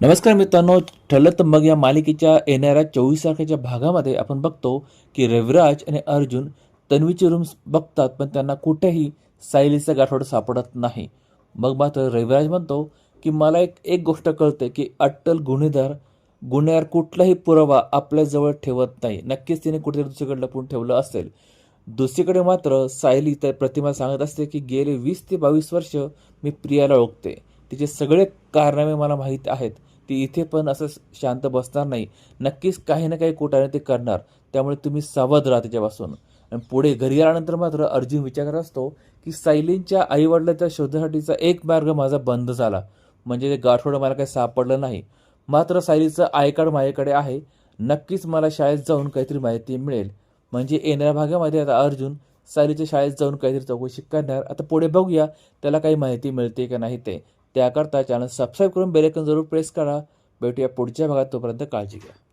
नमस्कार मित्रांनो ठरलं तर मग या मालिकेच्या येणाऱ्या चोवीस तारखेच्या भागामध्ये आपण बघतो की रविराज आणि अर्जुन तन्वीचे रूम्स बघतात पण त्यांना कुठेही सायलीचा गाठोड सापडत नाही. मग मात्र रविराज म्हणतो की मला एक एक गोष्ट कळते की अट्टल गुन्हेगार गुन्हेगार कुठलाही पुरावा आपल्याजवळ ठेवत नाही. नक्कीच तिने कुठेतरी दुसरीकडे लपून ठेवलं असेल. दुसरीकडे मात्र सायली तर प्रतिमा सांगत असते की गेले वीस ते बावीस वर्ष मी प्रियाला ओळखते. तिचे सगळे कारनामे मला माहीत आहेत. ती इथे पण असं शांत बसणार नाही. नक्कीच काही ना काही कोटाने ते करणार. त्यामुळे तुम्ही सावध राहा त्याच्यापासून आणि पुढे घरी आल्यानंतर मात्र अर्जुन विचार करत असतो की सायलींच्या आईवडिलाच्या शोधासाठीचा एक मार्ग माझा बंद झाला. म्हणजे ते गाठोडं मला काही सापडलं नाही. मात्र सायलीचं आय कार्ड माझ्याकडे आहे. नक्कीच मला शाळेत जाऊन काहीतरी माहिती मिळेल. म्हणजे येणाऱ्या भागामध्ये आता अर्जुन सायलीच्या शाळेत जाऊन काहीतरी चौकशी करणार. आता पुढे बघूया त्याला काही माहिती मिळते का नाही ते. त्याकरता चॅनल सबस्क्राईब करून बेलेकन जरूर प्रेस करा. भेटूया पुढच्या भागात तोपर्यंत काळजी घ्या.